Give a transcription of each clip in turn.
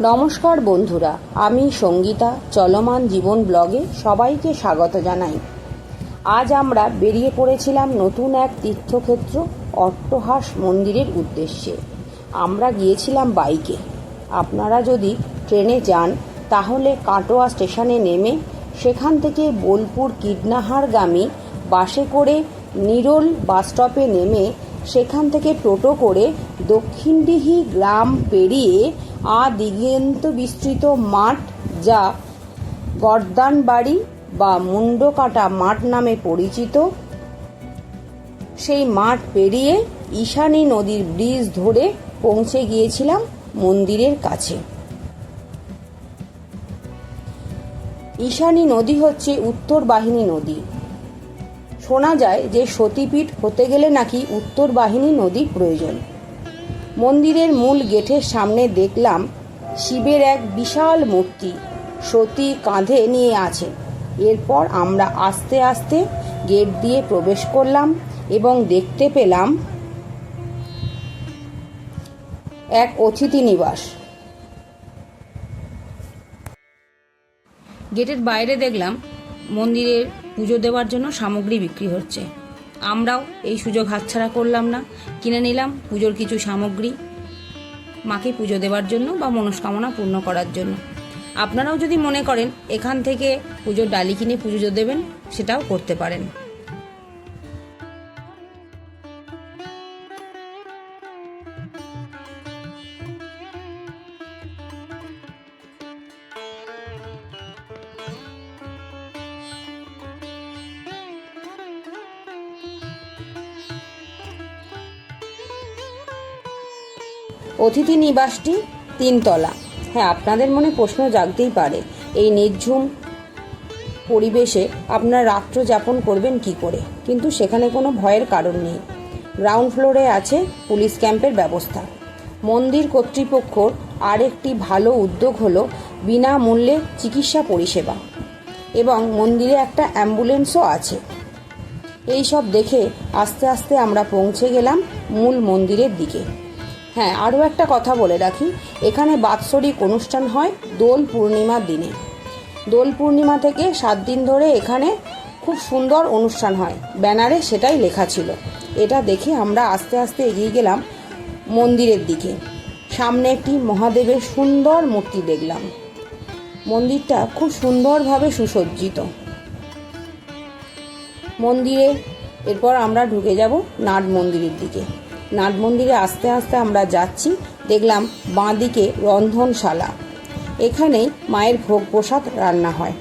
নমস্কার বন্ধুরা, আমি সঙ্গীতা, চলমান জীবন ব্লগে সবাইকে স্বাগত জানাই। আজ আমরা বেরিয়ে পড়েছিলাম নতুন এক তীর্থক্ষেত্র, অট্টহাস মন্দিরের উদ্দেশ্যে। আমরা গিয়েছিলাম বাইকে। আপনারা যদি ট্রেনে যান, তাহলে কাটোয়া স্টেশনে নেমে সেখান থেকে বোলপুর কীটনাহারগামী বাসে করে নিরোল বাস স্টপে নেমে সেখান থেকে টোটো করে দক্ষিণডিহি গ্রাম পেরিয়ে আ দিগন্ত বিস্তৃত মাঠ যা গর্দানবাড়ি বা মুন্ডকাটা মাঠ নামে পরিচিত। সেই মাঠ পেরিয়ে ঈশানী নদীর ব্রিজ ধরে পৌঁছে গিয়েছিলাম মন্দিরের কাছে। ঈশানী নদী হচ্ছে উত্তর বাহিনী নদী। শোনা যায় যে সতীপীঠ হতে গেলে নাকি উত্তর বাহিনী নদী প্রয়োজন। মন্দিরের মূল গেটের সামনে দেখলাম শিবের এক বিশাল মূর্তি। সতী কাঁধে নিয়ে আছে। এরপর আমরা আস্তে আস্তে গেট দিয়ে প্রবেশ করলাম এবং দেখতে পেলাম এক অতিথি নিবাস। গেটের বাইরে দেখলাম মন্দিরের পুজো দেওয়ার জন্য সামগ্রী বিক্রি হচ্ছে। আমরাও এই সুযোগ হাতছাড়া করলাম না। কিনে নিলাম পুজোর কিছু সামগ্রী, মাকে পুজো দেওয়ার জন্য বা মনস্কামনা পূর্ণ করার জন্য। আপনারাও যদি মনে করেন এখান থেকে পুজোর ডালি কিনে পুজো দেবেন, সেটাও করতে পারেন। অতিথি নিবাসটি তিনতলা। হ্যাঁ আপনাদের মনে প্রশ্ন জাগতেই পারে। এই নির্ঝুম পরিবেশে আপনার রাত্র যাপন করবেন কি করে? কিন্তু সেখানে কোনো ভয়ের কারণ নেই। গ্রাউন্ড ফ্লোরে আছে পুলিশ ক্যাম্পের ব্যবস্থা। মন্দির কর্তৃপক্ষর আরেকটি ভালো উদ্যোগ হল বিনামূল্যে চিকিৎসা পরিষেবা। এবং মন্দিরে একটা অ্যাম্বুলেন্সও আছে। এই সব দেখে আস্তে আস্তে আমরা পৌঁছে গেলাম মূল মন্দিরের দিকে। হ্যাঁ আরও একটা কথা বলে রাখি। এখানে বাৎসরিক অনুষ্ঠান হয় দোল পূর্ণিমার দিনে। দোল পূর্ণিমা থেকে সাত দিন ধরে এখানে খুব সুন্দর অনুষ্ঠান হয়। ব্যানারে সেটাই লেখা ছিল। এটা দেখে আমরা আস্তে আস্তে এগিয়ে গেলাম মন্দিরের দিকে। সামনে একটি মহাদেবের সুন্দর মূর্তি দেখলাম। মন্দিরটা খুব সুন্দরভাবে সুসজ্জিত। মন্দিরে এরপর আমরা ঢুকে যাব নাট মন্দিরের দিকে। নাট মন্দিরে আস্তে আস্তে আমরা যাচ্ছি। দেখলাম বাঁদিকে রন্ধনশালা। এখানেই মায়ের ভোগ প্রসাদ রান্না হয়।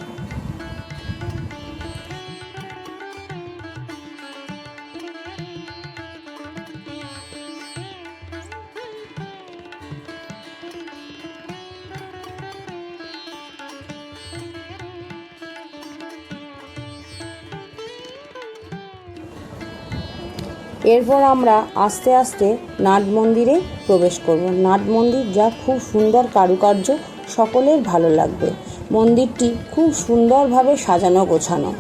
এরপর আমরা আস্তে আস্তে নাট মন্দিরে প্রবেশ করব। নাট মন্দির যা খুব সুন্দর কারুকার্য, সকলের ভালো লাগবে। মন্দিরটি খুব সুন্দরভাবে সাজানো গোছানো।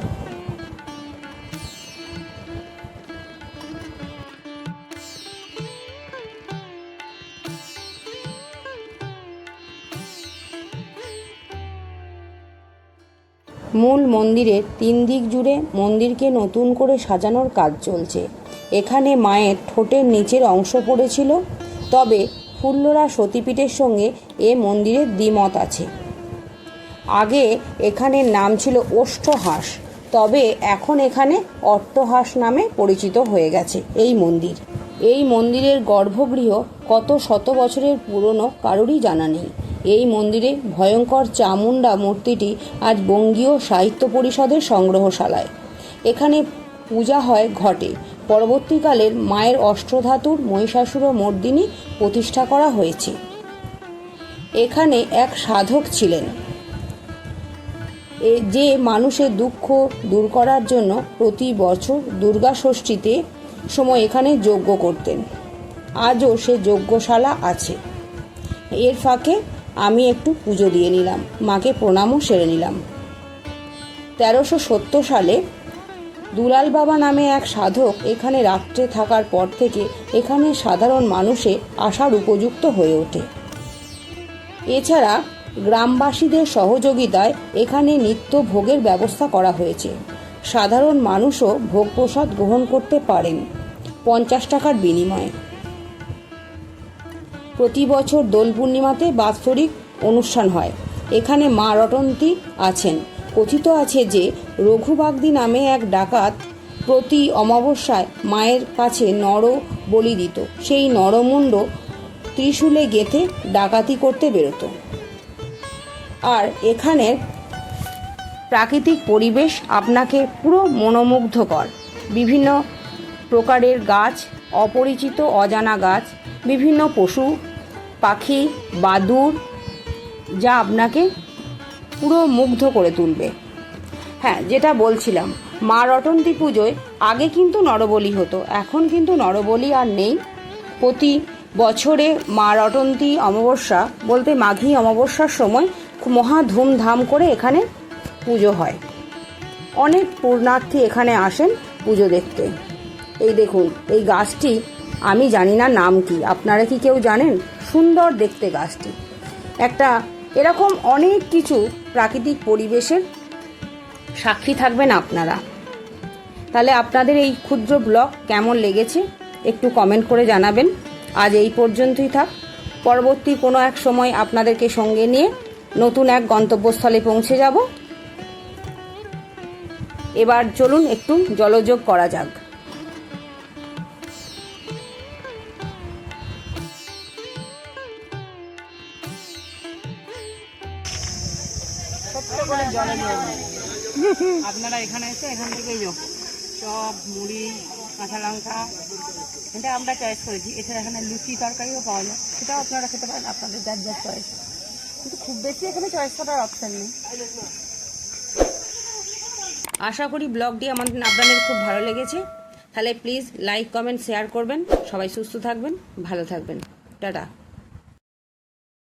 মূল মন্দিরের তিন দিক জুড়ে মন্দিরকে নতুন করে সাজানোর কাজ চলছে। এখানে মায়ের ঠোঁটের নিচের অংশ পড়েছিল, তবে ফুল্লরা সতীপীঠের সঙ্গে এ মন্দিরের দ্বিমত আছে। আগে এখানের নাম ছিল ওষ্ঠহাস তবে এখন এখানে অট্টহাস নামে পরিচিত হয়ে গেছে এই মন্দির। এই মন্দিরের গর্ভগৃহ কত শত বছরের পুরনো কারোরই জানা নেই। এই মন্দিরে ভয়ঙ্কর চামুন্ডা মূর্তিটি আজ বঙ্গীয় সাহিত্য পরিষদের সংগ্রহশালায়। এখানে পূজা হয় ঘটে। পরবর্তীকালের মায়ের অষ্টধাতুর মহিষাসুর মর্দিনী প্রতিষ্ঠা করা হয়েছে। এখানে এক সাধক ছিলেন। যে মানুষের দুঃখ দূর করার জন্য প্রতি বছর দুর্গা ষষ্ঠীতে সময় এখানে যজ্ঞ করতেন। আজও সে যজ্ঞশালা আছে। এর ফাঁকে আমি একটু পুজো দিয়ে নিলাম, মাকে প্রণামও সেরে নিলাম। তেরোশো সত্তর সালে দুলাল বাবা নামে এক সাধক এখানে রাত্রে থাকার পর থেকে এখানে সাধারণ মানুষে আসার উপযুক্ত হয়ে ওঠে। এছাড়া গ্রামবাসীদের সহযোগিতায় এখানে নিত্য ভোগের ব্যবস্থা করা হয়েছে। সাধারণ মানুষও ভোগ প্রসাদ গ্রহণ করতে পারেন। পঞ্চাশ টাকার বিনিময়ে। প্রতি বছর দোল পূর্ণিমাতে বাৎসরিক অনুষ্ঠান হয়। এখানে মা রটন্তী আছেন। কথিত আছে যে, রঘুবাগদি নামে এক ডাকাত প্রতি অমাবস্যায় মায়ের কাছে নর বলি দিত। সেই নরমুণ্ড ত্রিশূলে গেথে ডাকাতি করতে বেরোতো। আর এখানের প্রাকৃতিক পরিবেশ আপনাকে পুরো মনোমুগ্ধকর। বিভিন্ন প্রকারের গাছ, অপরিচিত অজানা গাছ, বিভিন্ন পশু, পাখি বাদুর যা আপনাকে পুরো মুগ্ধ করে তুলবে। হ্যাঁ যেটা বলছিলাম, মা রটন্তী পুজোয় আগে কিন্তু নরবলি হতো, এখন কিন্তু নরবলি আর নেই। প্রতি বছরে মা রটন্তী অমাবস্যা বলতে মাঘী অমাবস্যার সময় মহা ধুমধাম করে এখানে পুজো হয়। অনেক পূর্ণার্থী এখানে আসেন পুজো দেখতে। এই দেখুন, এই গাছটি, আমি জানি না নাম কি, আপনারা কি কেউ জানেন? সুন্দর দেখতে গাছটি। একটা এরকম অনেক কিছু প্রাকৃতিক পরিবেশের সাক্ষী থাকবেন আপনারা। তাহলে আপনাদের এই ক্ষুদ্র ব্লগ কেমন লেগেছে, একটু কমেন্ট করে জানাবেন। আজ এই পর্যন্তই থাক। পরবর্তী কোনো এক সময় আপনাদেরকে সঙ্গে নিয়ে নতুন এক গন্তব্যস্থলে পৌঁছে যাব। এবার চলুন একটু জলযোগ করা যাক। করে জলে নিয়ে আপনারা এখানে এসে এখান থেকেই যাও। চপ মুড়ি কাঁচা লঙ্কা এটা আমরা চয়েস করেছি। এছাড়া এখানে লুচি তরকারিও পাওয়া যায়। সেটাও আপনারা খেতে পারেন আপনাদের যার যার চয়েস কিন্তু খুব বেশি এখানে চয়েস করার অপশান নেই। আশা করি ব্লগটি আমাদের আপনাদের খুব ভালো লেগেছে। তাহলে প্লিজ লাইক কমেন্ট শেয়ার করবেন। সবাই সুস্থ থাকবেন ভালো থাকবেন। টাটা।